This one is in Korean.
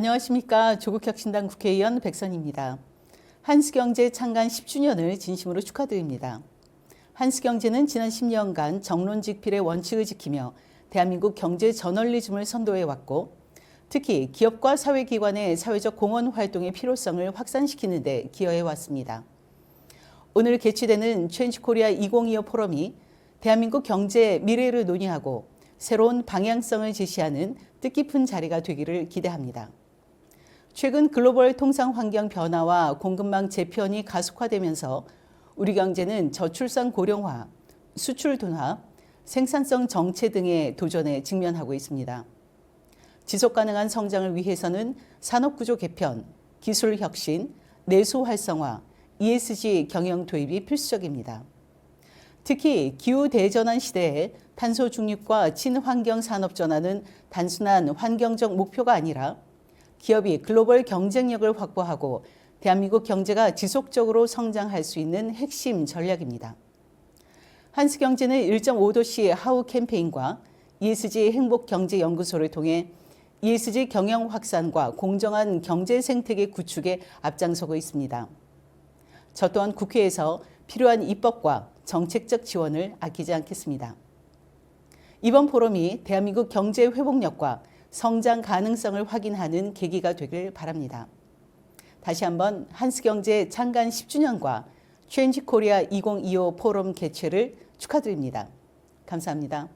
안녕하십니까. 조국혁신당 국회의원 백선입니다. 한스경제 창간 10주년을 진심으로 축하드립니다. 한스경제는 지난 10년간 정론직 필의 원칙을 지키며 대한민국 경제 저널리즘을 선도해 왔고 특히 기업과 사회기관의 사회적 공헌 활동의 필요성을 확산시키는 데 기여해 왔습니다. 오늘 개최되는 트렌치코리아 2025 포럼이 대한민국 경제 미래를 논의하고 새로운 방향성을 제시하는 뜻깊은 자리가 되기를 기대합니다. 최근 글로벌 통상 환경 변화와 공급망 재편이 가속화되면서 우리 경제는 저출산 고령화, 수출 둔화, 생산성 정체 등의 도전에 직면하고 있습니다. 지속 가능한 성장을 위해서는 산업 구조 개편, 기술 혁신, 내수 활성화, ESG 경영 도입이 필수적입니다. 특히 기후 대전환 시대에 탄소 중립과 친환경 산업 전환은 단순한 환경적 목표가 아니라 기업이 글로벌 경쟁력을 확보하고 대한민국 경제가 지속적으로 성장할 수 있는 핵심 전략입니다. 한스경제는 1.5도씨 하우 캠페인과 ESG 행복경제연구소를 통해 ESG 경영 확산과 공정한 경제 생태계 구축에 앞장서고 있습니다. 저 또한 국회에서 필요한 입법과 정책적 지원을 아끼지 않겠습니다. 이번 포럼이 대한민국 경제 회복력과 성장 가능성을 확인하는 계기가 되길 바랍니다. 다시 한번 한스경제 창간 10주년과 트렌지 코리아 2025 포럼 개최를 축하드립니다. 감사합니다.